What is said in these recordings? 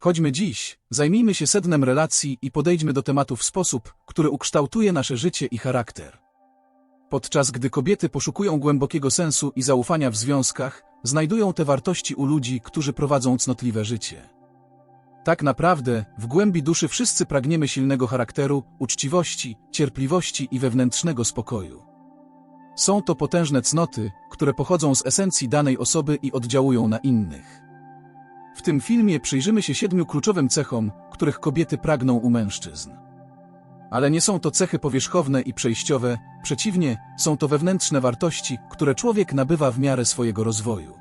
Chodźmy dziś, zajmijmy się sednem relacji i podejdźmy do tematu w sposób, który ukształtuje nasze życie i charakter. Podczas gdy kobiety poszukują głębokiego sensu i zaufania w związkach, znajdują te wartości u ludzi, którzy prowadzą cnotliwe życie. Tak naprawdę, w głębi duszy wszyscy pragniemy silnego charakteru, uczciwości, cierpliwości i wewnętrznego spokoju. Są to potężne cnoty, które pochodzą z esencji danej osoby i oddziałują na innych. W tym filmie przyjrzymy się siedmiu kluczowym cechom, których kobiety pragną u mężczyzn. Ale nie są to cechy powierzchowne i przejściowe, przeciwnie, są to wewnętrzne wartości, które człowiek nabywa w miarę swojego rozwoju.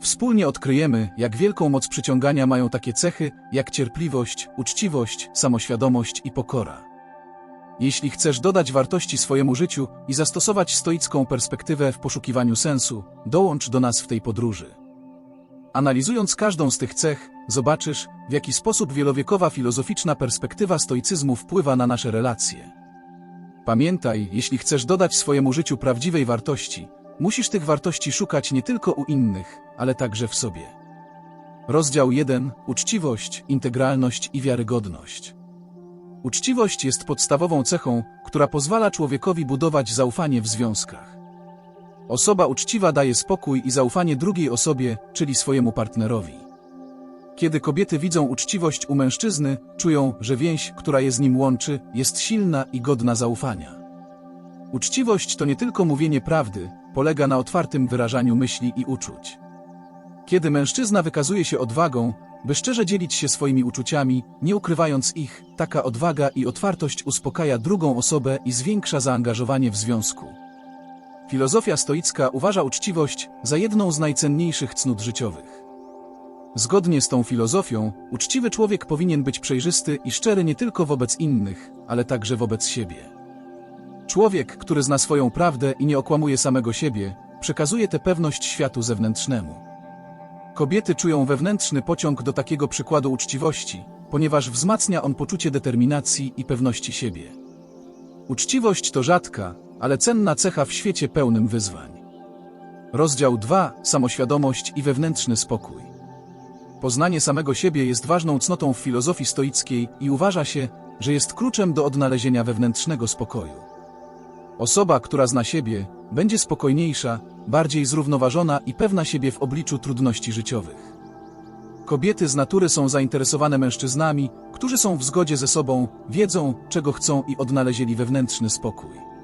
Wspólnie odkryjemy, jak wielką moc przyciągania mają takie cechy, jak cierpliwość, uczciwość, samoświadomość i pokora. Jeśli chcesz dodać wartości swojemu życiu i zastosować stoicką perspektywę w poszukiwaniu sensu, dołącz do nas w tej podróży. Analizując każdą z tych cech, zobaczysz, w jaki sposób wielowiekowa filozoficzna perspektywa stoicyzmu wpływa na nasze relacje. Pamiętaj, jeśli chcesz dodać swojemu życiu prawdziwej wartości, musisz tych wartości szukać nie tylko u innych, ale także w sobie. Rozdział 1. Uczciwość, integralność i wiarygodność. Uczciwość jest podstawową cechą, która pozwala człowiekowi budować zaufanie w związkach. Osoba uczciwa daje spokój i zaufanie drugiej osobie, czyli swojemu partnerowi. Kiedy kobiety widzą uczciwość u mężczyzny, czują, że więź, która je z nim łączy, jest silna i godna zaufania. Uczciwość to nie tylko mówienie prawdy, polega na otwartym wyrażaniu myśli i uczuć. Kiedy mężczyzna wykazuje się odwagą, by szczerze dzielić się swoimi uczuciami, nie ukrywając ich, taka odwaga i otwartość uspokaja drugą osobę i zwiększa zaangażowanie w związku. Filozofia stoicka uważa uczciwość za jedną z najcenniejszych cnót życiowych. Zgodnie z tą filozofią, uczciwy człowiek powinien być przejrzysty i szczery nie tylko wobec innych, ale także wobec siebie. Człowiek, który zna swoją prawdę i nie okłamuje samego siebie, przekazuje tę pewność światu zewnętrznemu. Kobiety czują wewnętrzny pociąg do takiego przykładu uczciwości, ponieważ wzmacnia on poczucie determinacji i pewności siebie. Uczciwość to rzadka, ale cenna cecha w świecie pełnym wyzwań. Rozdział 2. Samoświadomość i wewnętrzny spokój. Poznanie samego siebie jest ważną cnotą w filozofii stoickiej i uważa się, że jest kluczem do odnalezienia wewnętrznego spokoju. Osoba, która zna siebie, będzie spokojniejsza, bardziej zrównoważona i pewna siebie w obliczu trudności życiowych. Kobiety z natury są zainteresowane mężczyznami, którzy są w zgodzie ze sobą, wiedzą, czego chcą i odnalezieli wewnętrzny spokój.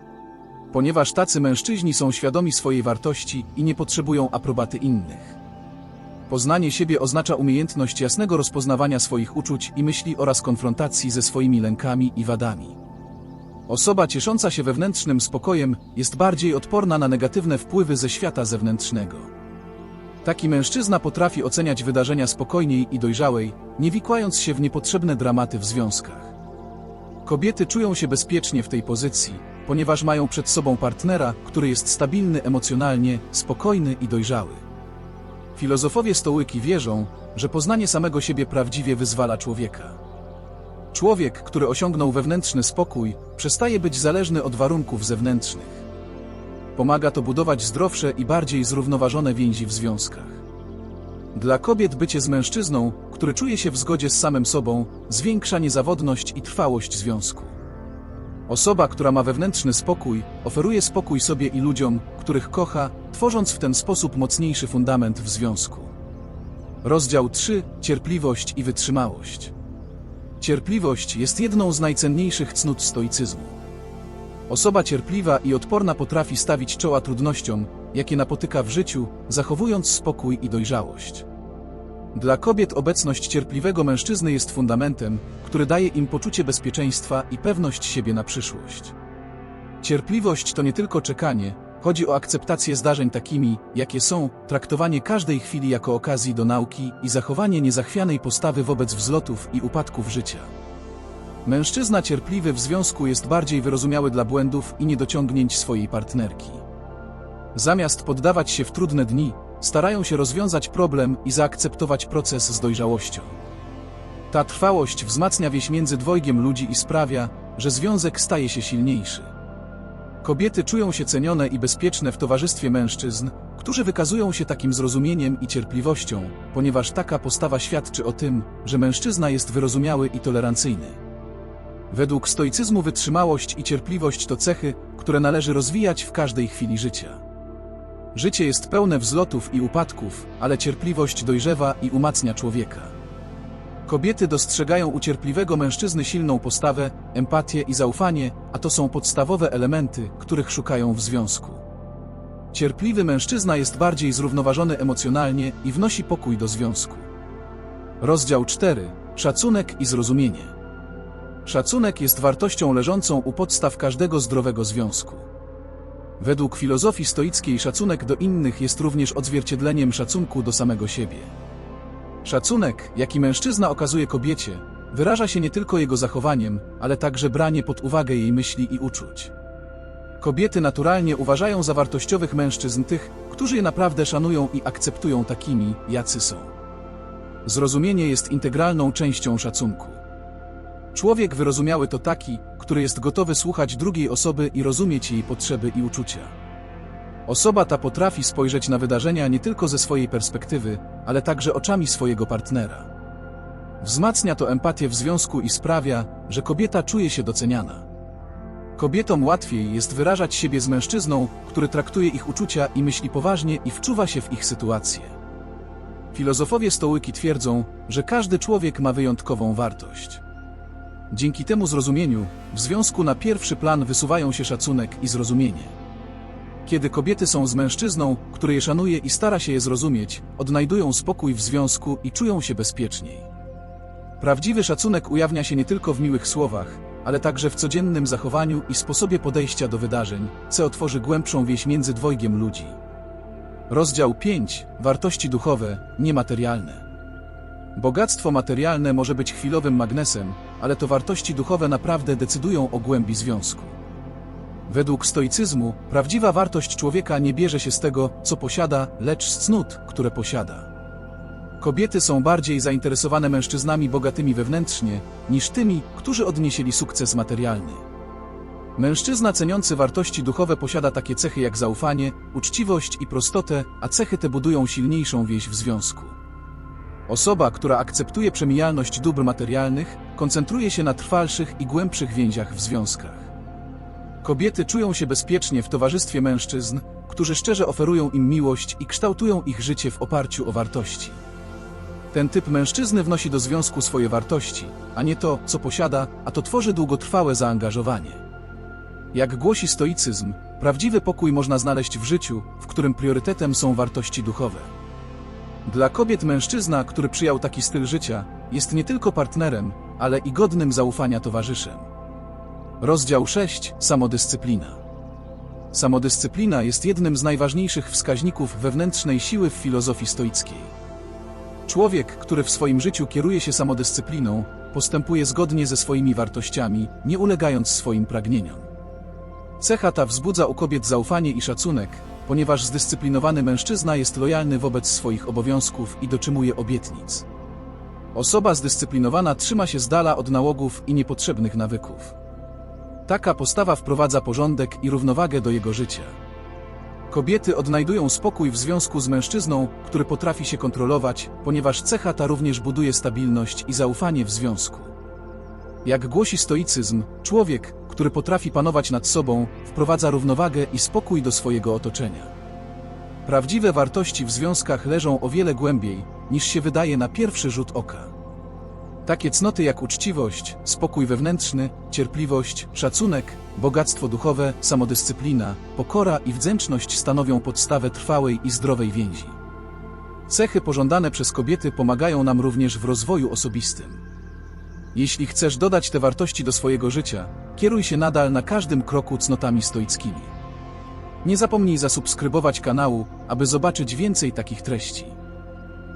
Ponieważ tacy mężczyźni są świadomi swojej wartości i nie potrzebują aprobaty innych. Poznanie siebie oznacza umiejętność jasnego rozpoznawania swoich uczuć i myśli oraz konfrontacji ze swoimi lękami i wadami. Osoba ciesząca się wewnętrznym spokojem jest bardziej odporna na negatywne wpływy ze świata zewnętrznego. Taki mężczyzna potrafi oceniać wydarzenia spokojniej i dojrzałej, nie wikłając się w niepotrzebne dramaty w związkach. Kobiety czują się bezpiecznie w tej pozycji, ponieważ mają przed sobą partnera, który jest stabilny emocjonalnie, spokojny i dojrzały. Filozofowie stołyki wierzą, że poznanie samego siebie prawdziwie wyzwala człowieka. Człowiek, który osiągnął wewnętrzny spokój, przestaje być zależny od warunków zewnętrznych. Pomaga to budować zdrowsze i bardziej zrównoważone więzi w związkach. Dla kobiet bycie z mężczyzną, który czuje się w zgodzie z samym sobą, zwiększa niezawodność i trwałość związku. Osoba, która ma wewnętrzny spokój, oferuje spokój sobie i ludziom, których kocha, tworząc w ten sposób mocniejszy fundament w związku. Rozdział 3. Cierpliwość i wytrzymałość. Cierpliwość jest jedną z najcenniejszych cnót stoicyzmu. Osoba cierpliwa i odporna potrafi stawić czoła trudnościom, jakie napotyka w życiu, zachowując spokój i dojrzałość. Dla kobiet obecność cierpliwego mężczyzny jest fundamentem, który daje im poczucie bezpieczeństwa i pewność siebie na przyszłość. Cierpliwość to nie tylko czekanie, chodzi o akceptację zdarzeń takimi, jakie są, traktowanie każdej chwili jako okazji do nauki i zachowanie niezachwianej postawy wobec wzlotów i upadków życia. Mężczyzna cierpliwy w związku jest bardziej wyrozumiały dla błędów i niedociągnięć swojej partnerki. Zamiast poddawać się w trudne dni, starają się rozwiązać problem i zaakceptować proces z dojrzałością. Ta trwałość wzmacnia wieś między dwojgiem ludzi i sprawia, że związek staje się silniejszy. Kobiety czują się cenione i bezpieczne w towarzystwie mężczyzn, którzy wykazują się takim zrozumieniem i cierpliwością, ponieważ taka postawa świadczy o tym, że mężczyzna jest wyrozumiały i tolerancyjny. Według stoicyzmu wytrzymałość i cierpliwość to cechy, które należy rozwijać w każdej chwili życia. Życie jest pełne wzlotów i upadków, ale cierpliwość dojrzewa i umacnia człowieka. Kobiety dostrzegają u cierpliwego mężczyzny silną postawę, empatię i zaufanie, a to są podstawowe elementy, których szukają w związku. Cierpliwy mężczyzna jest bardziej zrównoważony emocjonalnie i wnosi pokój do związku. Rozdział 4. Szacunek i zrozumienie. Szacunek jest wartością leżącą u podstaw każdego zdrowego związku. Według filozofii stoickiej szacunek do innych jest również odzwierciedleniem szacunku do samego siebie. Szacunek, jaki mężczyzna okazuje kobiecie, wyraża się nie tylko jego zachowaniem, ale także branie pod uwagę jej myśli i uczuć. Kobiety naturalnie uważają za wartościowych mężczyzn tych, którzy je naprawdę szanują i akceptują takimi, jacy są. Zrozumienie jest integralną częścią szacunku. Człowiek wyrozumiały to taki, który jest gotowy słuchać drugiej osoby i rozumieć jej potrzeby i uczucia. Osoba ta potrafi spojrzeć na wydarzenia nie tylko ze swojej perspektywy, ale także oczami swojego partnera. Wzmacnia to empatię w związku i sprawia, że kobieta czuje się doceniana. Kobietom łatwiej jest wyrażać siebie z mężczyzną, który traktuje ich uczucia i myśli poważnie i wczuwa się w ich sytuację. Filozofowie stołyki twierdzą, że każdy człowiek ma wyjątkową wartość. Dzięki temu zrozumieniu, w związku na pierwszy plan wysuwają się szacunek i zrozumienie. Kiedy kobiety są z mężczyzną, który je szanuje i stara się je zrozumieć, odnajdują spokój w związku i czują się bezpieczniej. Prawdziwy szacunek ujawnia się nie tylko w miłych słowach, ale także w codziennym zachowaniu i sposobie podejścia do wydarzeń, co otworzy głębszą więź między dwojgiem ludzi. Rozdział 5. Wartości duchowe, niematerialne. Bogactwo materialne może być chwilowym magnesem, ale to wartości duchowe naprawdę decydują o głębi związku. Według stoicyzmu, prawdziwa wartość człowieka nie bierze się z tego, co posiada, lecz z cnót, które posiada. Kobiety są bardziej zainteresowane mężczyznami bogatymi wewnętrznie, niż tymi, którzy odnieśli sukces materialny. Mężczyzna ceniący wartości duchowe posiada takie cechy jak zaufanie, uczciwość i prostotę, a cechy te budują silniejszą więź w związku. Osoba, która akceptuje przemijalność dóbr materialnych, koncentruje się na trwalszych i głębszych więziach w związkach. Kobiety czują się bezpiecznie w towarzystwie mężczyzn, którzy szczerze oferują im miłość i kształtują ich życie w oparciu o wartości. Ten typ mężczyzny wnosi do związku swoje wartości, a nie to, co posiada, a to tworzy długotrwałe zaangażowanie. Jak głosi stoicyzm, prawdziwy pokój można znaleźć w życiu, w którym priorytetem są wartości duchowe. Dla kobiet mężczyzna, który przyjął taki styl życia, jest nie tylko partnerem, ale i godnym zaufania towarzyszem. Rozdział 6. Samodyscyplina. Samodyscyplina jest jednym z najważniejszych wskaźników wewnętrznej siły w filozofii stoickiej. Człowiek, który w swoim życiu kieruje się samodyscypliną, postępuje zgodnie ze swoimi wartościami, nie ulegając swoim pragnieniom. Cecha ta wzbudza u kobiet zaufanie i szacunek, ponieważ zdyscyplinowany mężczyzna jest lojalny wobec swoich obowiązków i dotrzymuje obietnic. Osoba zdyscyplinowana trzyma się z dala od nałogów i niepotrzebnych nawyków. Taka postawa wprowadza porządek i równowagę do jego życia. Kobiety odnajdują spokój w związku z mężczyzną, który potrafi się kontrolować, ponieważ cecha ta również buduje stabilność i zaufanie w związku. Jak głosi stoicyzm, człowiek, który potrafi panować nad sobą, wprowadza równowagę i spokój do swojego otoczenia. Prawdziwe wartości w związkach leżą o wiele głębiej, niż się wydaje na pierwszy rzut oka. Takie cnoty jak uczciwość, spokój wewnętrzny, cierpliwość, szacunek, bogactwo duchowe, samodyscyplina, pokora i wdzięczność stanowią podstawę trwałej i zdrowej więzi. Cechy pożądane przez kobiety pomagają nam również w rozwoju osobistym. Jeśli chcesz dodać te wartości do swojego życia, kieruj się nadal na każdym kroku cnotami stoickimi. Nie zapomnij zasubskrybować kanału, aby zobaczyć więcej takich treści.